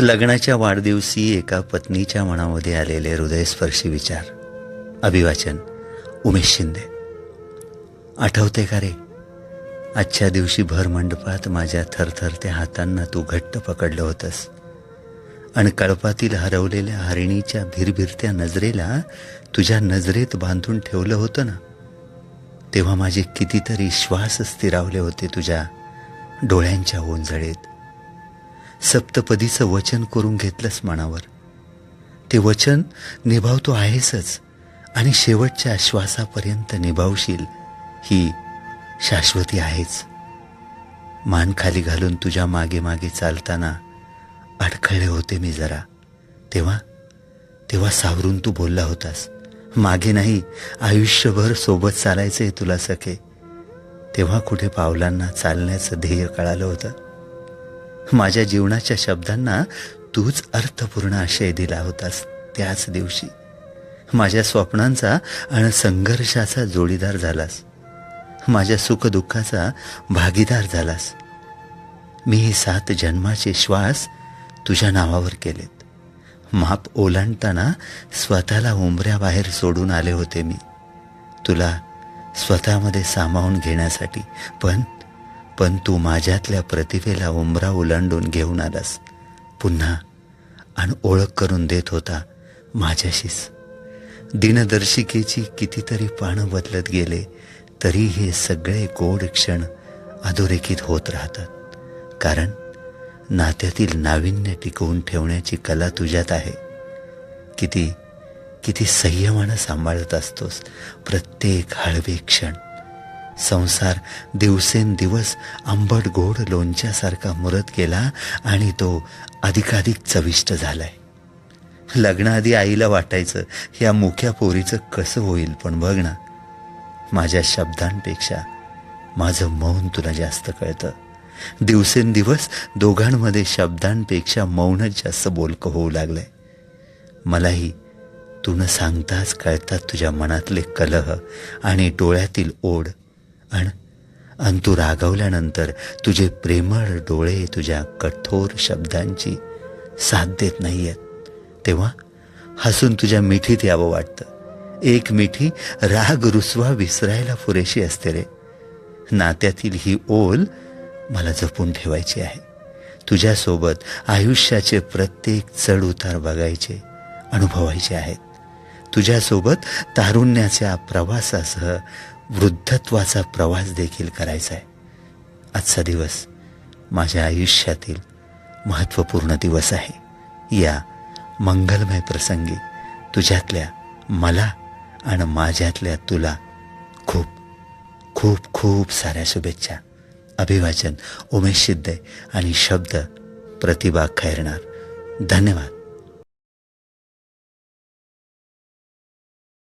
लग्नाच्या वाढदिवशी एका पत्नीच्या मनामध्ये आलेले हृदयस्पर्शी विचार. अभिवाचन उमेश शिंदे. आठवते का रे? आजच्या दिवशी भर मंडपात माझ्या थरथरत्या हातांना तू घट्ट पकडलं होतंस. आणि कळपातील हरवलेल्या हरिणीच्या भिरभिरत्या नजरेला तुझ्या नजरेत बांधून ठेवलं होतं ना? तेव्हा माझे कितीतरी श्वास स्थिरावले होते तुझ्या डोळ्यांच्या ओंजळीत. सप्तपदीचं वचन करून घेतलंस मनावर. ते वचन निभावतो आहेसच आणि शेवटच्या श्वासापर्यंत निभावशील ही शाश्वती आहेच. मान खाली घालून तुझ्या मागे मागे चालताना अडखळले होते मी जरा. तेव्हा तेव्हा सावरून तू बोलला होतास मागे नाही आयुष्यभर सोबत चालायचंय तुला सखे. तेव्हा कुठे पावलांना चालण्याचं ध्येय कळालं होतं? माझ्या जीवनाच्या शब्दांना तूच अर्थपूर्ण आशय दिला होतास त्याच दिवशी. माझ्या स्वप्नांचा आणि संघर्षाचा जोडीदार झालास. माझ्या सुखदुःखाचा भागीदार झालास. मी हे सात जन्माचे श्वास तुझ्या नावावर केलेत. माप ओलांडताना स्वतःला उंबऱ्याबाहेर सोडून आले होते मी. तुला स्वतःमध्ये सामावून घेण्यासाठी पण पण तू माझ्यातल्या प्रतिभेला उमरा ओलांडून घेऊन आलास. पुन्हा आणि ओळख करून देत होता माझ्याशीच. दिनदर्शिकेची कितीतरी पानं बदलत गेले तरी हे सगळे गोड क्षण अधोरेखित होत राहतात. कारण नात्यातील नाविन्य टिकवून ठेवण्याची कला तुझ्यात आहे. किती किती संयमानं सांभाळत असतोस प्रत्येक हळवे क्षण. संसार दिवसेंदिवस आंबट गोड लोणच्यासारखा मुरत गेला आणि तो अधिकाधिक चविष्ट झालाय. लग्नाआधी आईला वाटायचं या मुख्या पोरीचं कसं होईल पण बघ ना. माझ्या शब्दांपेक्षा माझं मौन तुला जास्त कळतं. दिवसेंदिवस दोघांमध्ये शब्दांपेक्षा मौनच जास्त बोलकं होऊ लागलंय. मलाही तू न सांगताच कळतात तुझ्या मनातले कलह आणि डोळ्यातील ओढ. आणि अन तू रागवल्यानंतर तुझे प्रेमळ डोळे तुझ्या कठोर शब्दांची साथ देत नाही आहेत तेव्हा हसून तुझ्या मिठीत यावं वाटतं. एक मिठी राग रुसवा विसरायला पुरेशी असते रे. नात्यातील ही ओल मला जपून ठेवायची आहे. तुझ्यासोबत आयुष्याचे प्रत्येक चढ उतार बघायचे अनुभवायचे आहेत. तुझ्यासोबत तारुण्याच्या प्रवासासह वृद्धत्वाचा प्रवास देखील करायचा आहे. आजचा दिवस माझ्या आयुष्यातील महत्त्वपूर्ण दिवस आहे. या मंगलमय प्रसंगी तुझ्यातल्या मला आणि माझ्यातल्या तुला खूप खूप खूप साऱ्या शुभेच्छा. अभिवाचन उमेश शिद्दे आणि शब्द प्रतिभा खैरणार धन्यवाद.